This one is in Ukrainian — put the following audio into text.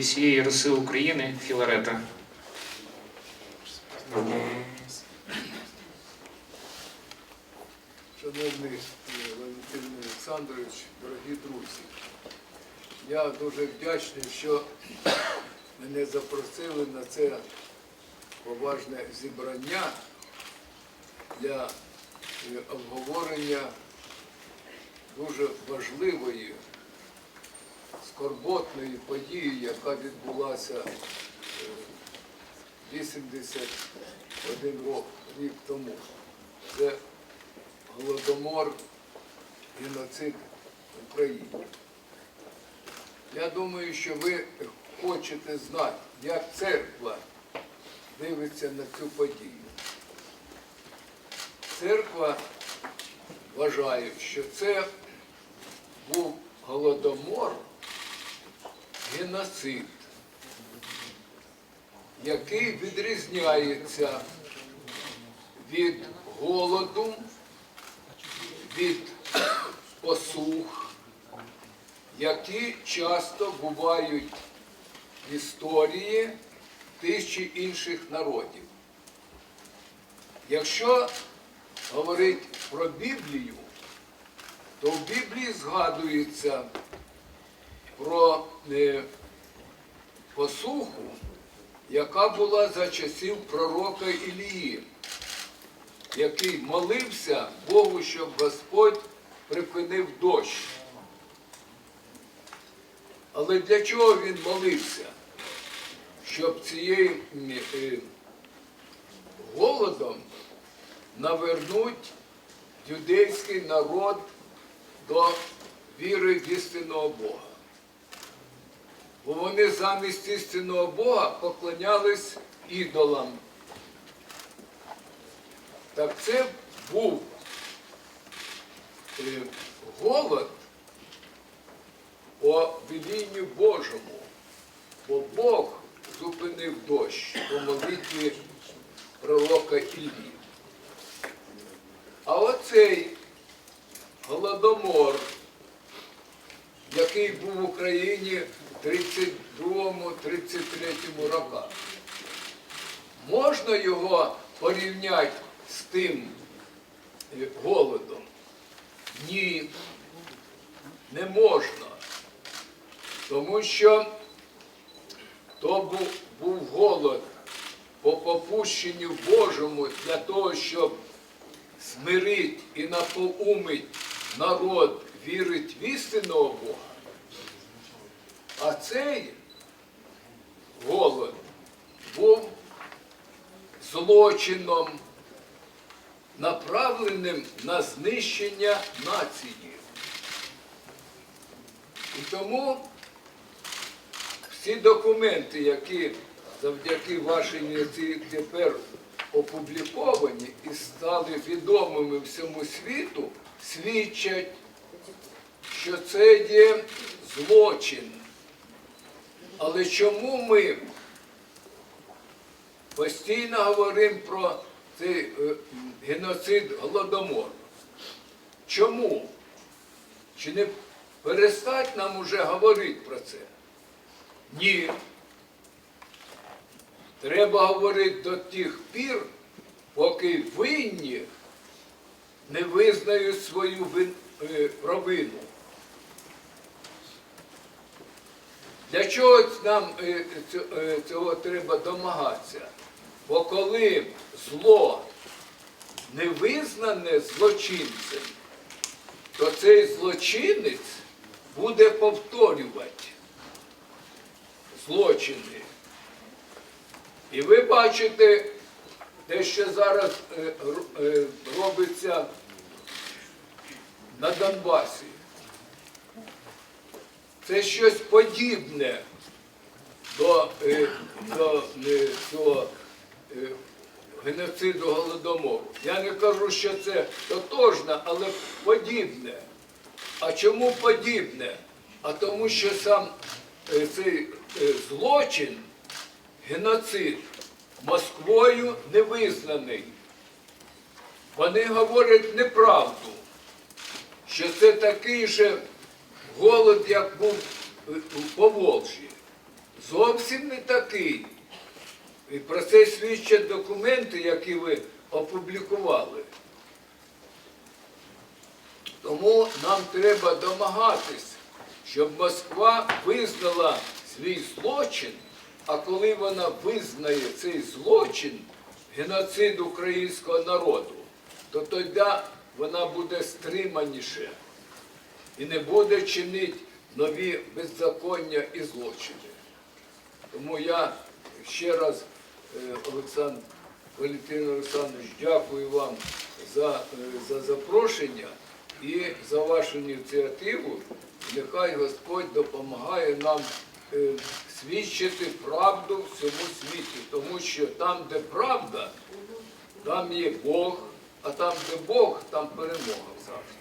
всієї роси України Філарета. Шановний е, Валентин Олександрович, дорогі друзі, я дуже вдячний, що мене запросили на це поважне зібрання для е, обговорення дуже важливої, скорботної події, яка відбулася е, 81 рок- рік тому. Це Голодомор, геноцид в Україні. Я думаю, що ви хочете знати, як церква дивиться на цю подію. Церква вважає, що це був голодомор, геноцид, який відрізняється від голоду від посух, які часто бувають в історії тих інших народів. Якщо говорити про Біблію, то в Біблії згадується про е, посуху, яка була за часів пророка Ілії який молився Богу, щоб Господь припинив дощ. Але для чого він молився? Щоб цією е, голодом навернуть юдейський народ до віри в істинного Бога. Бо вони замість істинного Бога поклонялись ідолам. Так це був е, голод по велінню Божому, бо Бог зупинив дощ по молитві пророка Іллі. А оцей голодомор, який був в Україні в 32-33 роках, можна його порівняти з тим е, голодом? Ні, не можна. Тому що то був, був голод по попущенню Божому для того, щоб смирити і напоумить народ вірить в істинного Бога. А цей голод був злочином, направленим на знищення нації. І тому всі документи, які завдяки вашій ініціативі тепер опубліковані і стали відомими всьому світу, свідчать, що це є злочин. Але чому ми постійно говоримо про цей е, геноцид голодомор? Чому? Чи не перестать нам уже говорити про це? Ні. Треба говорити до тих пір, поки винні не визнають свою е, провину. Для чого нам е, е, цього треба домагатися? Бо коли зло не визнане злочинцем, то цей злочинець буде повторювати злочини. І ви бачите те, що зараз е, робиться на Донбасі. Це щось подібне до, е, до е, цього е, геноциду голодомору. Я не кажу, що це тотожне, але подібне. А чому подібне? А тому, що сам е, цей е, злочин, геноцид, Москвою не визнаний. Вони говорять неправду, що це такий же голод, як був е, у Поволжі. зовсім не такий. І про це свідчать документи, які ви опублікували. Тому нам треба домагатись, щоб Москва визнала свій злочин, а коли вона визнає цей злочин, геноцид українського народу, то тоді вона буде стриманіше і не буде чинити нові беззаконня і злочини. Тому я ще раз, е, Олександр Валентин Олександрович, дякую вам за, е, за запрошення і за вашу ініціативу. Нехай Господь допомагає нам е, свідчити правду в цьому світі, тому що там, де правда, там є Бог, а там, де Бог, там перемога завжди.